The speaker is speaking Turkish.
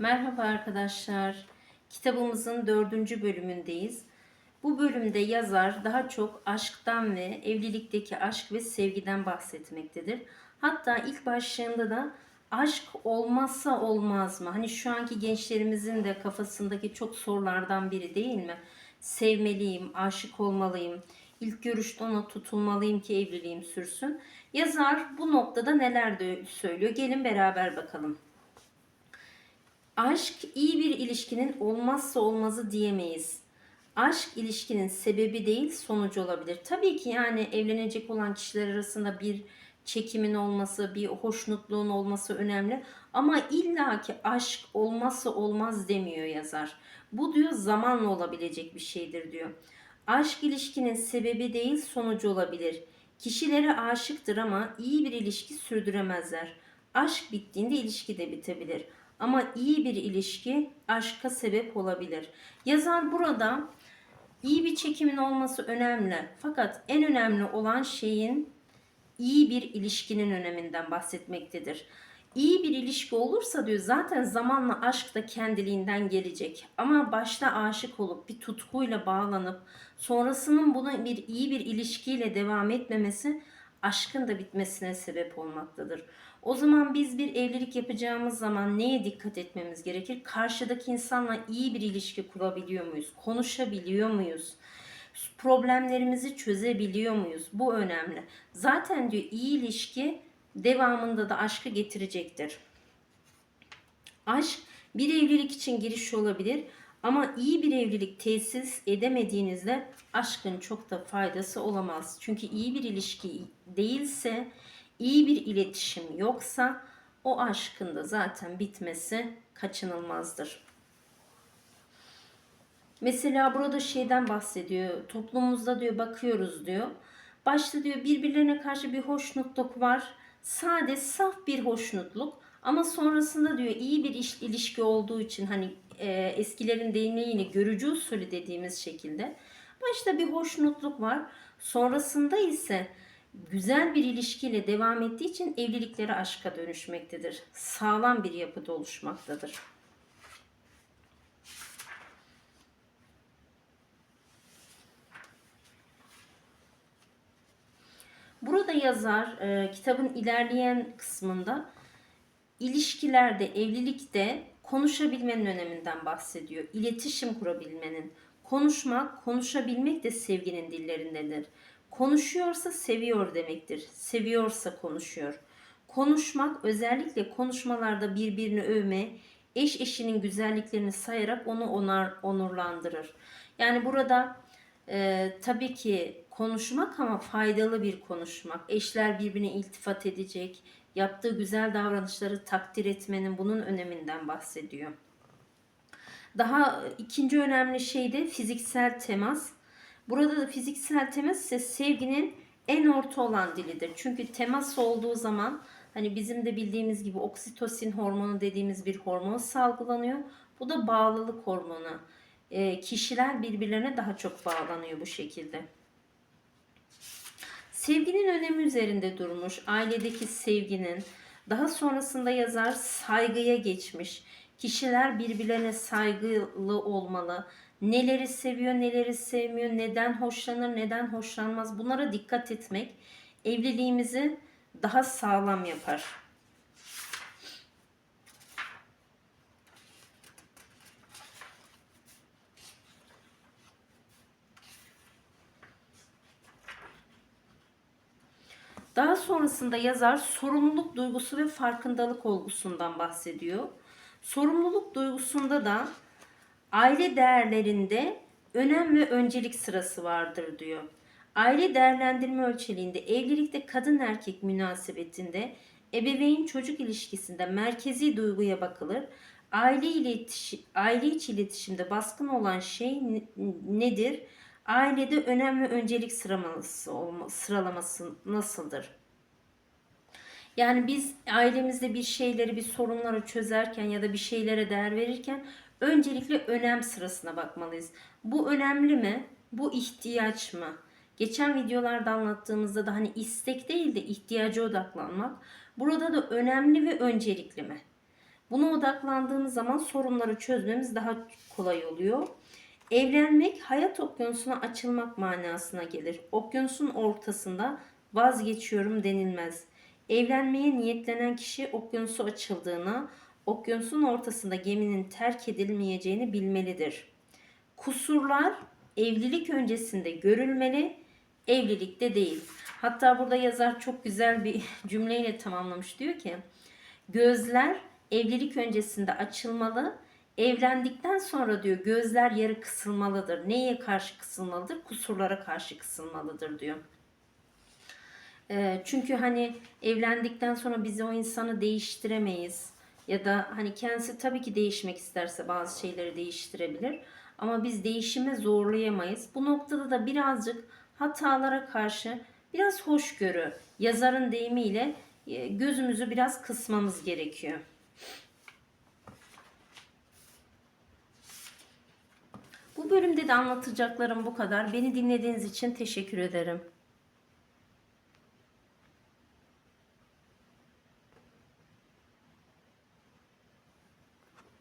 Merhaba arkadaşlar. Kitabımızın dördüncü bölümündeyiz. Bu bölümde yazar daha çok aşktan ve evlilikteki aşk ve sevgiden bahsetmektedir. Hatta ilk başlığında da aşk olmazsa olmaz mı? Hani şu anki gençlerimizin de kafasındaki çok sorulardan biri değil mi? Sevmeliyim, aşık olmalıyım, ilk görüşte ona tutulmalıyım ki evliliğim sürsün. Yazar bu noktada neler de söylüyor? Gelin beraber bakalım. Aşk iyi bir ilişkinin olmazsa olmazı diyemeyiz. Aşk ilişkinin sebebi değil sonucu olabilir. Tabii ki yani evlenecek olan kişiler arasında bir çekimin olması, bir hoşnutluğun olması önemli. Ama illaki aşk olmazsa olmaz demiyor yazar. Bu diyor zamanla olabilecek bir şeydir diyor. Aşk ilişkinin sebebi değil sonucu olabilir. Kişilere aşıktır ama iyi bir ilişki sürdüremezler. Aşk bittiğinde ilişki de bitebilir. Ama iyi bir ilişki aşka sebep olabilir. Yazar burada iyi bir çekimin olması önemli. Fakat en önemli olan şeyin iyi bir ilişkinin öneminden bahsetmektedir. İyi bir ilişki olursa diyor zaten zamanla aşk da kendiliğinden gelecek. Ama başta aşık olup bir tutkuyla bağlanıp sonrasının buna bir iyi bir ilişkiyle devam etmemesi aşkın da bitmesine sebep olmaktadır. O zaman biz bir evlilik yapacağımız zaman neye dikkat etmemiz gerekir? Karşıdaki insanla iyi bir ilişki kurabiliyor muyuz? Konuşabiliyor muyuz? Problemlerimizi çözebiliyor muyuz? Bu önemli. Zaten diyor iyi ilişki devamında da aşkı getirecektir. Aşk bir evlilik için giriş olabilir ama iyi bir evlilik tesis edemediğinizde aşkın çok da faydası olamaz. Çünkü iyi bir ilişki değilse, iyi bir iletişim yoksa o aşkın da zaten bitmesi kaçınılmazdır. Mesela burada şeyden bahsediyor. Toplumumuzda diyor bakıyoruz diyor. Başta diyor birbirlerine karşı bir hoşnutluk var. Sade saf bir hoşnutluk. Ama sonrasında diyor iyi bir iş, ilişki olduğu için hani e, eskilerin deyimiyle görücü usulü dediğimiz şekilde başta bir hoşnutluk var. Sonrasında ise güzel bir ilişkiyle devam ettiği için evlilikleri aşka dönüşmektedir. Sağlam bir yapıda oluşmaktadır. Burada yazar e, kitabın ilerleyen kısmında ilişkilerde, evlilikte konuşabilmenin öneminden bahsediyor. İletişim kurabilmenin. Konuşmak, konuşabilmek de sevginin dillerindedir. Konuşuyorsa seviyor demektir. Seviyorsa konuşuyor. Konuşmak özellikle konuşmalarda birbirini övme, eş eşinin güzelliklerini sayarak onu onar, onurlandırır. Yani burada e, tabii ki konuşmak ama faydalı bir konuşmak. Eşler birbirine iltifat edecek, yaptığı güzel davranışları takdir etmenin bunun öneminden bahsediyor. Daha ikinci önemli şey de fiziksel temas. Burada da fiziksel temas ise sevginin en orta olan dilidir. Çünkü temas olduğu zaman hani bizim de bildiğimiz gibi oksitosin hormonu dediğimiz bir hormon salgılanıyor. Bu da bağlılık hormonu. E, kişiler birbirlerine daha çok bağlanıyor bu şekilde. Sevginin önemi üzerinde durmuş. Ailedeki sevginin. Daha sonrasında yazar saygıya geçmiş. Kişiler birbirlerine saygılı olmalı. Neleri seviyor, neleri sevmiyor, neden hoşlanır, neden hoşlanmaz. Bunlara dikkat etmek evliliğimizi daha sağlam yapar. Daha sonrasında yazar sorumluluk duygusu ve farkındalık olgusundan bahsediyor. Sorumluluk duygusunda da aile değerlerinde önem ve öncelik sırası vardır diyor. Aile değerlendirme ölçeliğinde evlilikte kadın erkek münasebetinde ebeveyn çocuk ilişkisinde merkezi duyguya bakılır. Aile iletişim, aile içi iletişimde baskın olan şey nedir? Ailede önem ve öncelik sıralaması, sıralaması nasıldır? Yani biz ailemizde bir şeyleri, bir sorunları çözerken ya da bir şeylere değer verirken öncelikle önem sırasına bakmalıyız. Bu önemli mi? Bu ihtiyaç mı? Geçen videolarda anlattığımızda da hani istek değil de ihtiyaca odaklanmak. Burada da önemli ve öncelikli mi? Buna odaklandığımız zaman sorunları çözmemiz daha kolay oluyor. Evlenmek hayat okyanusuna açılmak manasına gelir. Okyanusun ortasında vazgeçiyorum denilmez. Evlenmeye niyetlenen kişi okyanusu açıldığına, okyanusun ortasında geminin terk edilmeyeceğini bilmelidir. Kusurlar evlilik öncesinde görülmeli, evlilikte değil. Hatta burada yazar çok güzel bir cümleyle tamamlamış. Diyor ki, gözler evlilik öncesinde açılmalı, evlendikten sonra diyor gözler yarı kısılmalıdır. Neye karşı kısılmalıdır? Kusurlara karşı kısılmalıdır diyor. Ee, çünkü hani evlendikten sonra biz o insanı değiştiremeyiz. Ya da hani kendisi tabii ki değişmek isterse bazı şeyleri değiştirebilir. Ama biz değişime zorlayamayız. Bu noktada da birazcık hatalara karşı biraz hoşgörü, yazarın deyimiyle e, gözümüzü biraz kısmamız gerekiyor. Bu bölümde de anlatacaklarım bu kadar. Beni dinlediğiniz için teşekkür ederim.